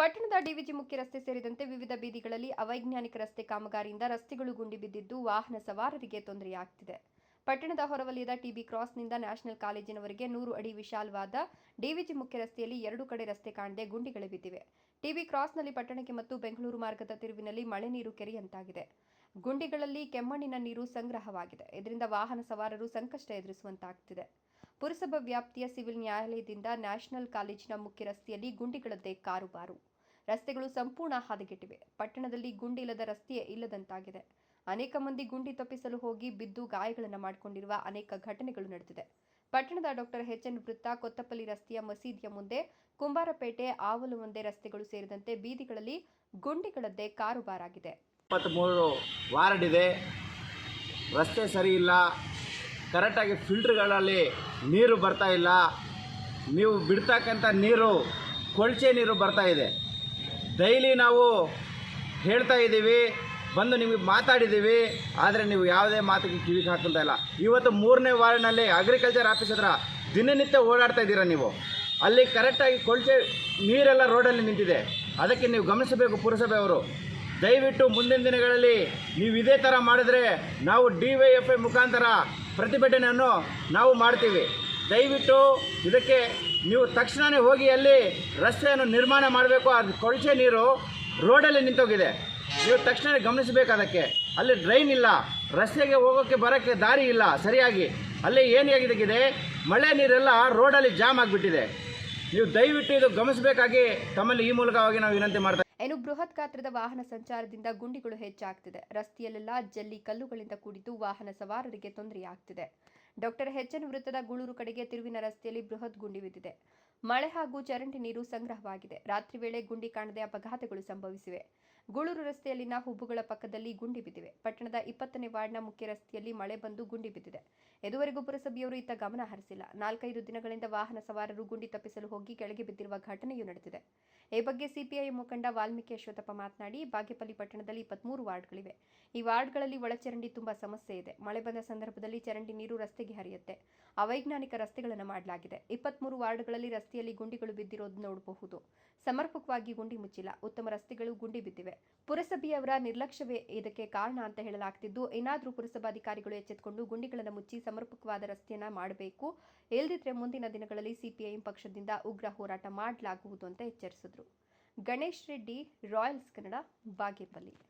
ಪಟ್ಟಣದ ಡಿವಿಜಿ ಮುಖ್ಯ ರಸ್ತೆ ಸೇರಿದಂತೆ ವಿವಿಧ ಬೀದಿಗಳಲ್ಲಿ ಅವೈಜ್ಞಾನಿಕ ರಸ್ತೆ ಕಾಮಗಾರಿಯಿಂದ ರಸ್ತೆಗಳು ಗುಂಡಿ ಬಿದ್ದಿದ್ದು ವಾಹನ ಸವಾರರಿಗೆ ತೊಂದರೆಯಾಗ್ತಿದೆ. ಪಟ್ಟಣದ ಹೊರವಲಯದ ಟಿಬಿ ಕ್ರಾಸ್ನಿಂದ ನ್ಯಾಷನಲ್ ಕಾಲೇಜಿನವರೆಗೆ ನೂರು ಅಡಿ ವಿಶಾಲವಾದ ಡಿವಿಜಿ ಮುಖ್ಯ ರಸ್ತೆಯಲ್ಲಿ ಎರಡು ಕಡೆ ರಸ್ತೆ ಕಾಣದೆ ಗುಂಡಿಗಳು ಬಿದ್ದಿವೆ. ಟಿಬಿ ಕ್ರಾಸ್ನಲ್ಲಿ ಪಟ್ಟಣಕ್ಕೆ ಮತ್ತು ಬೆಂಗಳೂರು ಮಾರ್ಗದ ತಿರುವಿನಲ್ಲಿ ಮಳೆ ನೀರು ಕೆರೆಯಂತಾಗಿದೆ. ಗುಂಡಿಗಳಲ್ಲಿ ಕೆಮ್ಮಣ್ಣಿನ ನೀರು ಸಂಗ್ರಹವಾಗಿದೆ. ಇದರಿಂದ ವಾಹನ ಸವಾರರು ಸಂಕಷ್ಟ ಎದುರಿಸುವಂತಾಗ್ತಿದೆ. ಪುರಸಭಾ ವ್ಯಾಪ್ತಿಯ ಸಿವಿಲ್ ನ್ಯಾಯಾಲಯದಿಂದ ನ್ಯಾಷನಲ್ ಕಾಲೇಜಿನ ಮುಖ್ಯ ರಸ್ತೆಯಲ್ಲಿ ಗುಂಡಿಗಳದ್ದೇ ಕಾರುಬಾರು. ರಸ್ತೆಗಳು ಸಂಪೂರ್ಣ ಹದಗೆಟ್ಟಿವೆ. ಪಟ್ಟಣದಲ್ಲಿ ಗುಂಡಿಲ್ಲದ ರಸ್ತೆಯೇ ಇಲ್ಲದಂತಾಗಿದೆ. ಅನೇಕ ಮಂದಿ ಗುಂಡಿ ತಪ್ಪಿಸಲು ಹೋಗಿ ಬಿದ್ದು ಗಾಯಗಳನ್ನು ಮಾಡಿಕೊಂಡಿರುವ ಅನೇಕ ಘಟನೆಗಳು ನಡೆದಿದೆ. ಪಟ್ಟಣದ ಡಾಕ್ಟರ್ ಎನ್ ವೃತ್ತ ಕೊತ್ತಪಲ್ಲಿ ರಸ್ತೆಯ ಮಸೀದಿಯ ಮುಂದೆ ಕುಂಬಾರಪೇಟೆ ಆವಲು ಮುಂದೆ ರಸ್ತೆಗಳು ಸೇರಿದಂತೆ ಬೀದಿಗಳಲ್ಲಿ ಗುಂಡಿಗಳದ್ದೇ ಕಾರುಬಾರಾಗಿದೆ ಇಪ್ಪತ್ತ್ಮೂರು ವಾರ್ಡ್ ಇದೆ. ರಸ್ತೆ ಸರಿ ಇಲ್ಲ. ಕರೆಕ್ಟಾಗಿ ಫಿಲ್ಟರ್ಗಳಲ್ಲಿ ನೀರು ಬರ್ತಾ ಇಲ್ಲ. ನೀವು ಬಿಡ್ತಕ್ಕಂಥ ನೀರು ಕೊಳಚೆ ನೀರು ಬರ್ತಾ ಇದೆ. ಡೈಲಿ ನಾವು ಹೇಳ್ತಾ ಇದ್ದೀವಿ, ಬಂದು ನಿಮಗೆ ಮಾತಾಡಿದ್ದೀವಿ, ಆದರೆ ನೀವು ಯಾವುದೇ ಮಾತಿಗೆ ಕಿವಿಗೆ ಹಾಕ್ತಾ ಇಲ್ಲ. ಇವತ್ತು ಮೂರನೇ ವಾರ್ಡ್ನಲ್ಲಿ ಅಗ್ರಿಕಲ್ಚರ್ ಆಫೀಸ್ ಹತ್ರ ದಿನನಿತ್ಯ ಓಡಾಡ್ತಾ ಇದ್ದೀರಾ ನೀವು? ಅಲ್ಲಿ ಕರೆಕ್ಟಾಗಿ ಕೊಳಚೆ ನೀರೆಲ್ಲ ರೋಡಲ್ಲಿ ನಿಂತಿದೆ. ಅದಕ್ಕೆ ನೀವು ಗಮನಿಸಬೇಕು ಪುರಸಭೆಯವರು ದಯವಿಟ್ಟು ಮುಂದಿನ ದಿನಗಳಲ್ಲಿ ನೀವು ಇದೇ ಥರ ಮಾಡಿದರೆ ನಾವು ಡಿ ವೈ ಎಫ್ ಐ ಮುಖಾಂತರ ಪ್ರತಿಭಟನೆಯನ್ನು ನಾವು ಮಾಡ್ತೀವಿ. ದಯವಿಟ್ಟು ಇದಕ್ಕೆ ನೀವು ತಕ್ಷಣವೇ ಹೋಗಿ ಅಲ್ಲಿ ರಸ್ತೆಯನ್ನು ನಿರ್ಮಾಣ ಮಾಡಬೇಕು. ಅದು ಕೊಳಚೆ ನೀರು ರೋಡಲ್ಲಿ ನಿಂತೋಗಿದೆ. ನೀವು ತಕ್ಷಣವೇ ಗಮನಿಸಬೇಕು ಅದಕ್ಕೆ. ಅಲ್ಲಿ ಡ್ರೈನ್ ಇಲ್ಲ. ರಸ್ತೆಗೆ ಹೋಗೋಕ್ಕೆ ಬರೋಕ್ಕೆ ದಾರಿ ಇಲ್ಲ. ಸರಿಯಾಗಿ. ಅಲ್ಲಿ ಏನಾಗಿದ್ದಕ್ಕಿದೆ ಮಳೆ ನೀರೆಲ್ಲ ರೋಡಲ್ಲಿ ಜಾಮ್ ಆಗಿಬಿಟ್ಟಿದೆ. ನೀವು ದಯವಿಟ್ಟು ಇದು ಗಮನಿಸಬೇಕಾಗಿ ತಮ್ಮಲ್ಲಿ ಈ ಮೂಲಕವಾಗಿ ನಾವು ವಿನಂತಿ ಮಾಡ್ತಾ ಇನ್ನು ಬೃಹತ್ ಗಾತ್ರದ ವಾಹನ ಸಂಚಾರದಿಂದ ಗುಂಡಿಗಳು ಹೆಚ್ಚಾಗ್ತಿದೆ. ರಸ್ತೆಯಲ್ಲೆಲ್ಲ ಜಲ್ಲಿ ಕಲ್ಲುಗಳಿಂದ ಕೂಡಿದ್ದು ವಾಹನ ಸವಾರರಿಗೆ ತೊಂದರೆಯಾಗ್ತಿದೆ. ಡಾಕ್ಟರ್ ಎನ್ ವೃತ್ತದ ಗೂಳೂರು ಕಡೆಗೆ ತಿರುವಿನ ರಸ್ತೆಯಲ್ಲಿ ಬೃಹತ್ ಗುಂಡಿ ಬಿದ್ದಿದೆ. ಮಳೆ ಹಾಗೂ ಚರಂಡಿ ನೀರು ಸಂಗ್ರಹವಾಗಿದೆ. ರಾತ್ರಿ ವೇಳೆ ಗುಂಡಿ ಕಾಣದೆ ಅಪಘಾತಗಳು ಸಂಭವಿಸಿವೆ. ಗೂಳೂರು ರಸ್ತೆಯಲ್ಲಿನ ಹುಬ್ಬುಗಳ ಪಕ್ಕದಲ್ಲಿ ಗುಂಡಿ ಬಿದ್ದಿವೆ. ಪಟ್ಟಣದ ಇಪ್ಪತ್ತನೇ ವಾರ್ಡ್ನ ಮುಖ್ಯ ರಸ್ತೆಯಲ್ಲಿ ಮಳೆ ಬಂದು ಗುಂಡಿ ಬಿದ್ದಿದೆ. ಇದುವರೆಗೂ ಪುರಸಭೆಯವರು ಇತ್ತ ಗಮನ ಹರಿಸಿಲ್ಲ. ನಾಲ್ಕೈದು ದಿನಗಳಿಂದ ವಾಹನ ಸವಾರರು ಗುಂಡಿ ತಪ್ಪಿಸಲು ಹೋಗಿ ಕೆಳಗೆ ಬಿದ್ದಿರುವ ಘಟನೆಯೂ ನಡೆದಿದೆ. ಈ ಬಗ್ಗೆ ಸಿಪಿಐ ಮುಖಂಡ ವಾಲ್ಮೀಕಿ ಅಶ್ವಥಪ್ಪ ಮಾತನಾಡಿ, ಬಾಗೇಪಲ್ಲಿ ಪಟ್ಟಣದಲ್ಲಿ ಇಪ್ಪತ್ಮೂರು ವಾರ್ಡ್ಗಳಿವೆ. ಈ ವಾರ್ಡ್ಗಳಲ್ಲಿ ಒಳಚರಂಡಿ ತುಂಬಾ ಸಮಸ್ಯೆ ಇದೆ. ಮಳೆ ಬಂದ ಸಂದರ್ಭದಲ್ಲಿ ಚರಂಡಿ ನೀರು ರಸ್ತೆಗೆ ಹರಿಯುತ್ತೆ. ಅವೈಜ್ಞಾನಿಕ ರಸ್ತೆಗಳನ್ನು ಮಾಡಲಾಗಿದೆ. ಇಪ್ಪತ್ಮೂರು ವಾರ್ಡ್ಗಳಲ್ಲಿ ರಸ್ತೆಯಲ್ಲಿ ಗುಂಡಿಗಳು ಬಿದ್ದಿರೋದು ನೋಡಬಹುದು. ಸಮರ್ಪಕವಾಗಿ ಗುಂಡಿ ಮುಚ್ಚಿಲ್ಲ. ಉತ್ತಮ ರಸ್ತೆಗಳು ಗುಂಡಿ ಬಿದ್ದಿವೆ. ಪುರಸಭೆಯವರ ನಿರ್ಲಕ್ಷ್ಯವೇ ಇದಕ್ಕೆ ಕಾರಣ ಅಂತ ಹೇಳಲಾಗ್ತಿದ್ದು, ಏನಾದರೂ ಪುರಸಭಾಧಿಕಾರಿಗಳು ಎಚ್ಚೆತ್ತುಕೊಂಡು ಗುಂಡಿಗಳನ್ನು ಮುಚ್ಚಿ ಸಮರ್ಪಕವಾದ ರಸ್ತೆಯನ್ನ ಮಾಡಬೇಕು. ಇಲ್ದಿದ್ರೆ ಮುಂದಿನ ದಿನಗಳಲ್ಲಿ ಸಿಪಿಐಎಂ ಪಕ್ಷದಿಂದ ಉಗ್ರ ಹೋರಾಟ ಮಾಡಲಾಗುವುದು ಅಂತ ಎಚ್ಚರಿಸಿದ್ರು. ಗಣೇಶ್ ರೆಡ್ಡಿ, ರಾಯಲ್ಸ್ ಕನ್ನಡ, ಬಾಗೇಪಲ್ಲಿ.